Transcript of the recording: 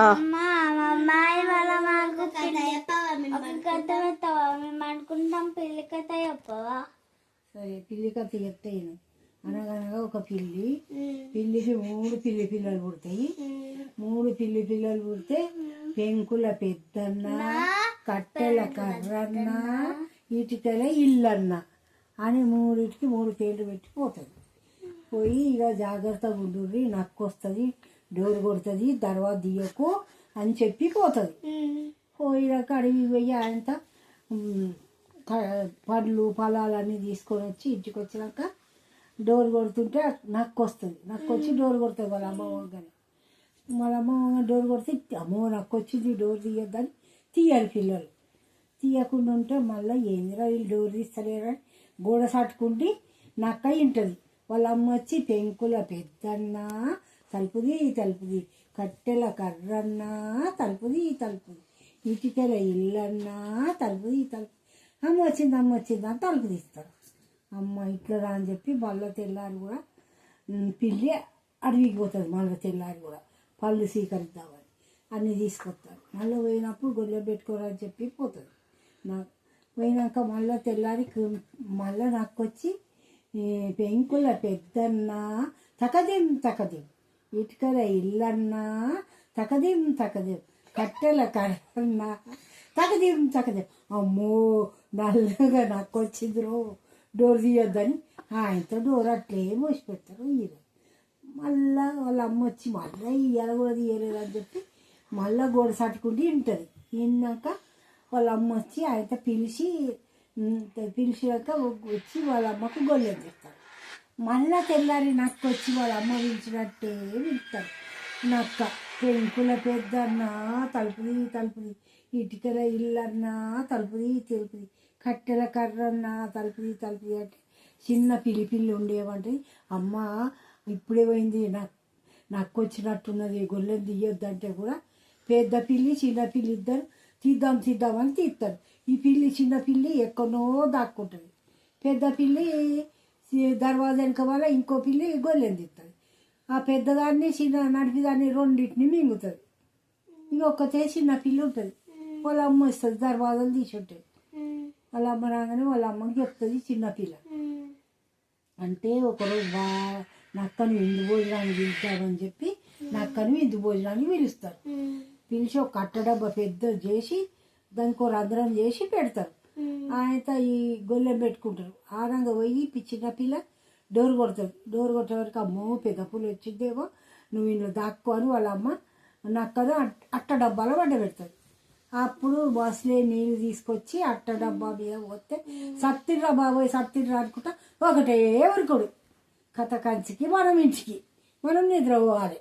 అమ్మ మా అమ్మాయి వాళ్ళ మాకు ఒక కథ పెట్టవా మేము అనుకుంటాం పెళ్ళి కథ చెప్పవా? సరే పిల్లి కథ చెప్తాను అనగనగా ఒక పిల్లి పిల్లికి మూడు పిల్లి పిల్లలు పుడతాయి. మూడు పిల్లి పిల్లలు పుడితే పెంకుల పెద్దన్న కట్టెల కర్రన్న ఇటుకల ఇల్లన్న అని మూడిటికి మూడు పేర్లు పెట్టి పోతుంది. పోయి ఇక జాగ్రత్తగా ఉండుర్రి నక్కు వస్తుంది డోర్ కొడుతుంది తర్వాత దియకు అని చెప్పి పోతుంది. పోయినాక అడవి పోయి ఆయనతో పండ్లు ఫలాలన్నీ తీసుకొని వచ్చి ఇంటికి వచ్చినాక డోర్ కొడుతుంటే నక్కు వస్తుంది నక్కు వచ్చి డోర్ కొడుతుంది వాళ్ళ అమ్మ కానీ వాళ్ళ అమ్మ డోర్ కొడితే అమ్మో నక్కు వచ్చింది డోర్ తీయొద్దని తీయాలి పిల్లలు. తీయకుండా ఉంటే మళ్ళీ ఏందిరా వీళ్ళు డోర్ తీస్తలేరా గోడ సట్టుకుంటే నక్క ఇంటది. వాళ్ళ అమ్మ వచ్చి పెంకుల పెద్దన్న తలుపుది తలుపుది. కట్టెల కర్రన్నా తలుపుది తలుపుది. ఇటుకల ఇల్లన్నా తలుపుది తలుపు అమ్మ వచ్చింది అమ్మ వచ్చింది అని తలుపు తీస్తారు. అమ్మ ఇట్లా రా అని చెప్పి మళ్ళీ తెల్లారి కూడా పిల్లి అడవికి పోతుంది మళ్ళీ తెల్లారి కూడా. పళ్ళు స్వీకరిద్దామని అన్నీ తీసుకొస్తారు. మళ్ళీ పోయినప్పుడు గొల్లె పెట్టుకోరని చెప్పి పోతుంది. నాకు పోయినాక మళ్ళీ తెల్లారి మళ్ళీ నాకు వచ్చి పెంకుల పెద్దన్న తకదేం తకదేం. ఇటుకల ఇల్లన్నా తకదిం తకదిం. కట్టెల కరన్న తకదిం తకదిం. అమ్మో నల్లగా నాకు వచ్చిందిరో డోర్ తీయొద్దని ఆయనతో డోర్ అట్లే మూసి పెడతారు ఈయన మళ్ళా వాళ్ళ అమ్మ వచ్చి మళ్ళీ ఇయ్యాల కూడా తీయలేదు అని చెప్పి మళ్ళా గోడ సట్టుకుంటూ వింటుంది విన్నాక వాళ్ళ అమ్మ వచ్చి ఆయనతో పిలిచి పిలిచినాక పిలిచాక వచ్చి వాళ్ళ అమ్మకు గొల్లెం చేస్తారు. మళ్ళా తెల్లారి నక్క వచ్చి వాళ్ళ అమ్మ పిలిచినట్టే పిలుస్తారు నక్క పెంకుల పెద్దన్న తలుపుది తలుపుది. ఇటుకల ఇల్లన్నా తలుపుది తెలుపుది. కట్టెల కర్రన్న తలుపుది తలుపుది అంటే చిన్న పిల్లి పిల్లి ఉండేవంటే అమ్మ ఇప్పుడే పోయింది నాకు నక్క వచ్చినట్టున్నది గొల్లెం తీయొద్దంటే కూడా పెద్ద పిల్లి చిన్న పిల్లి ఇద్దరు తీద్దాం తీద్దామని తీస్తారు ఈ పిల్లి చిన్న పిల్లి ఎక్కడో దాక్కుంటుంది. పెద్ద పిల్లి దర్వాజా వెనక వల్ల ఇంకో పిల్లి గొల్లెం తీస్తుంది ఆ పెద్దదాన్ని చిన్న నడిపిదాన్ని రెండింటిని మింగుతుంది. ఇక ఒక్కతే చిన్న పిల్లి ఉంటుంది. వాళ్ళ అమ్మ వస్తుంది దర్వాజాలు తీసి ఉంటుంది వాళ్ళ అమ్మ రాగానే వాళ్ళ అమ్మకి చెప్తుంది చిన్న పిల్ల. అంటే ఒకరోజు బా నక్కను విందు భోజనానికి అని చెప్పి నక్కను విందు భోజనానికి పిలుస్తారు. పిలిచి ఒక కట్ట డబ్బా పెద్ద చేసి దానికి రంధ్రం చేసి పెడతారు. ఆయనతో ఈ గొల్లెం పెట్టుకుంటారు. ఆనంగా పోయి పి- చిన్న పిల్ల డోర్ కొడతారు డోర్ కొట్టే వరకు అమ్మో పెద్ద పులి వచ్చిందేమో నువ్వు ఇంట్లో దాక్కో అని వాళ్ళ అమ్మ నక్కను అట్- అట్ట డబ్బాలో వండ పెడతారు అప్పుడు బస్సులే నీళ్ళు తీసుకొచ్చి అట్ట డబ్బా మీద పోతే సత్తిర్రా బాబోయ్ సత్తిర్రా అనుకుంటా ఒకటే ఉరుకుడు కథ కంచికి మనం ఇంటికి. మనం నిద్ర పోవాలి